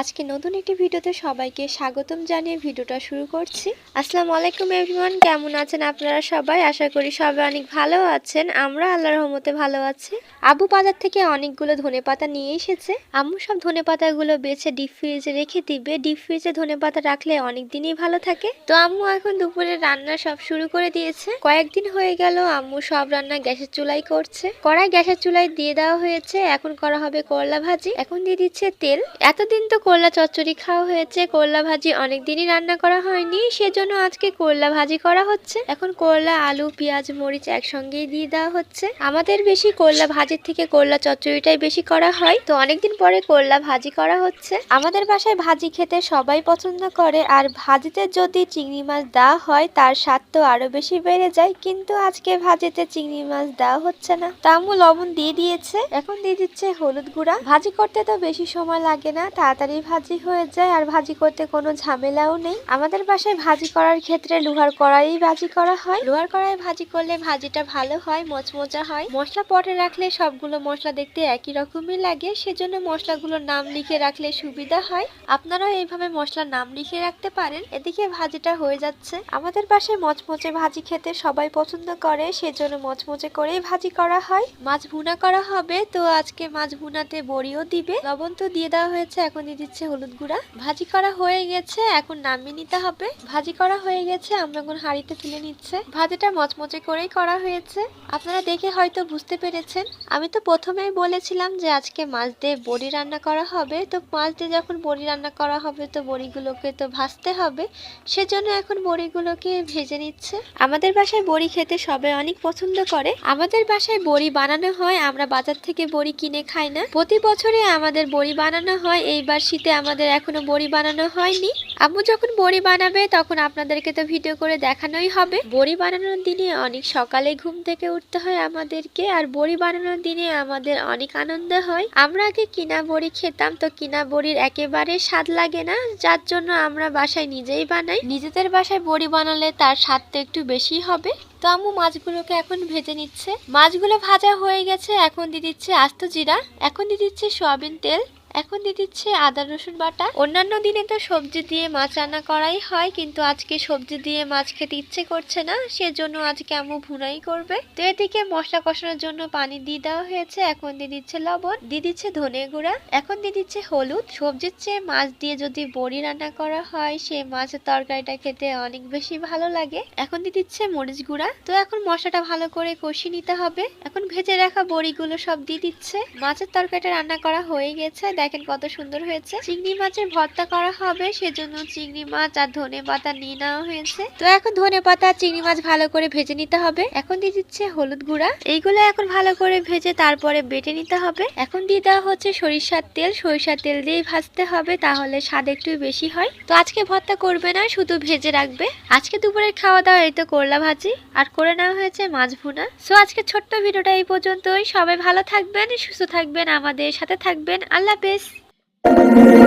আজকে নতুন একটি ভিডিওতে সবাইকে স্বাগতম জানিয়ে ভিডিওটা শুরু করছি। আসসালামু আলাইকুম এভরিওয়ান কেমন আছেন আপনারা সবাই? আশা করি সবাই অনেক ভালো আছেন। আমরা আল্লাহ রহমতে ভালো আছি। আবু বাজার থেকে অনেকগুলো ধনেপাতা নিয়ে এসেছে। আম্মু সব ধনেপাতাগুলো বেছে ডিপ ফ্রিজে রেখে দিবে। ডিপ ফ্রিজে ধনেপাতা রাখলে অনেক দিনই ভালো থাকে। তো আম্মু এখন দুপুরে রান্না সব শুরু করে দিয়েছে। কয়েকদিন হয়ে গেল আম্মু সব রান্না গ্যাসের চুলাই করছে। কড়াই গ্যাসের চুলাই দিয়ে দেওয়া হয়েছে। এখন করা হবে করলা ভাজি। এখন দিয়ে দিচ্ছে তেল। এতদিন তো করলা চচ্চড়ি খাওয়া হয়েছে। করলা ভাজি অনেক দিনই রান্না করা হয়নি, সেজন্য আজকে করলা ভাজি করা হচ্ছে। এখন করলা আলু, পেঁয়াজ, মরিচ একসঙ্গেই দিয়ে দেওয়া হচ্ছে। আমাদের বেশি করলা ভাজির থেকে করলা চচ্চড়িটাই বেশি করা হয়। তো অনেকদিন পরে করলা ভাজি করা হচ্ছে। আমাদের বাসায় ভাজি খেতে সবাই পছন্দ করে, আর ভাজিতে যদি চিংড়ি মাছ দেওয়া হয়, তার স্বাদ তো আরও বেশি বেড়ে যায়। কিন্তু আজকে ভাজিতে চিংড়ি মাছ দেওয়া হচ্ছে না। তামু লবণ দিয়ে দিয়েছে। এখন দিয়ে দিচ্ছে হলুদ গুঁড়া। ভাজি করতে তো বেশি সময় লাগে না, তাড়াতাড়ি ভাজি হয়ে যায় আর ভাজি করতে কোনো ঝামেলাও নেই। আমাদের বাসায় ভাজি করার ক্ষেত্রে লোহার কড়াই ভাজি করা হয়। লোহার কড়াই ভাজি করলে ভাজিটা ভালো হয়, মচমচা হয়। মশলা পটে রাখলে সবগুলো মশলা দেখতে একই রকমই লাগে, সেজন্য মশলাগুলোর নাম লিখে রাখলে সুবিধা হয়। আপনারাও এইভাবে মশলার নাম লিখে রাখতে পারেন। এদিকে ভাজিটা হয়ে যাচ্ছে। আমাদের বাসায় মচমচে ভাজি খেতে সবাই পছন্দ করে, সেজন্য মচমচে করেই ভাজি করা হয়। মাছ ভুনা করা হবে, তো আজকে মাছ ভুনাতে বড়িও দিবে। লবণ তো দিয়ে দেওয়া হয়েছে, এখন দিয়ে দিচ্ছে হলুদ গুঁড়া। ভাজি করা হয়ে গেছে, এখন নামিয়ে নিতে হবে। ভাজি করা হয়ে গেছে, আমরা এখন হাঁড়িতে তুলে নিচ্ছে। ভাজিটা মচমচে করেই করা হয়েছে। আপনারা দেখে হয়তো বুঝতে পেরেছেন। আমি তো প্রথমেই বলেছিলাম যে আজকে মাছ দিয়ে বড়ি রান্না করা হবে। তো মাছ দিয়ে যখন বড়ি রান্না করা হবে, তো বড়িগুলোকে তো ভাজতে হবে। সেজন্য এখন বড়িগুলোকে ভেজে নিচ্ছে। আমাদের বাসায় বড়ি খেতে সবাই অনেক পছন্দ করে। আমাদের বাসায় বড়ি বানানো হয়, আমরা বাজার থেকে বড়ি কিনে খাই না। প্রতি বছরে আমাদের বড়ি বানানো হয়, এইবার শীতে আমাদের এখনও বড়ি বানানো হয়নি। আম্মু যখন বড়ি বানাবে, তখন আপনাদেরকে তো ভিডিও করে দেখানোই হবে। বড়ি বানানোর দিনে অনেক সকালে ঘুম থেকে উঠতে হয় আমাদেরকে, আর বড়ি বানানোর দিনে আমাদের অনেক আনন্দ হয়। আমরা আগে কিনা বড়ি খেতাম, তো কিনা বড়ির একেবারে স্বাদ লাগে না, যার জন্য আমরা বাসায় নিজেই বানাই। নিজেদের বাসায় বড়ি বানালে তার স্বাদ তো একটু বেশি হবে। তো আম্মু মাছগুলোকে এখন ভেজে নিচ্ছে। মাছগুলো ভাজা হয়ে গেছে, এখন দিয়ে দিচ্ছে আস্ত জিরা, এখন দিয়ে দিচ্ছে সয়াবিন তেল। এখন দিয়ে দিচ্ছে আদা, রসুন বাটা। অন্যান্য দিনে তো সবজি দিয়ে মাছ রান্না করাই হয়, কিন্তু আজকে সবজি দিয়ে মাছ খেতে ইচ্ছে করছে না, সেজন্য আজকে আম্মু ভুনাই করবে। তো এদিকে মশলা কষানোর জন্য পানি দিয়ে দেওয়া হয়েছে, এখন দিয়ে দিচ্ছে লবণ, দিয়ে দিচ্ছে ধনে গুঁড়া, এখন দিয়ে দিচ্ছে হলুদ। সবজির চেয়ে মাছ দিয়ে যদি বড়ি রান্না করা হয়, সেই মাছের তরকারিটা খেতে অনেক বেশি ভালো লাগে। এখন দিয়ে দিচ্ছে মরিচ গুঁড়া। তো এখন মশলাটা ভালো করে কষিয়ে নিতে হবে। এখন ভেজে রাখা বড়িগুলো সব দিয়ে দিচ্ছে। মাছের তরকারিটা রান্না করা হয়ে গেছে দেখেন কত সুন্দর হয়েছে। চিংড়ি মাছের ভর্তা করা হবে সেজন্য চিংড়ি মাছ আর ধনে পাতা নিয়ে নেওয়া হয়েছে। তো এখন ধনে পাতা চিংড়ি মাছ ভালো করে ভেজে নিতে হবে। এখন দিয়ে দিচ্ছে হলুদ গুঁড়া। এইগুলো এখন ভালো করে ভেজে তারপরে বেটে নিতে হবে। এখন দিয়ে দেওয়া হচ্ছে সরিষার তেল। সরিষার তেল দিয়েই ভাজতে হবে তাহলে স্বাদ একটু বেশি হয়। তো আজকে ভর্তা করবে না শুধু ভেজে রাখবে। আজকে দুপুরের খাওয়া দাওয়া এই তো করলা ভাজি আর করে নেওয়া হয়েছে মাছ ভুনা। সো আজকে ছোট্ট ভিডিওটা এই পর্যন্তই। সবাই ভালো থাকবেন সুস্থ থাকবেন আমাদের সাথে থাকবেন। আল্লাহ হাফেজ। Tchau!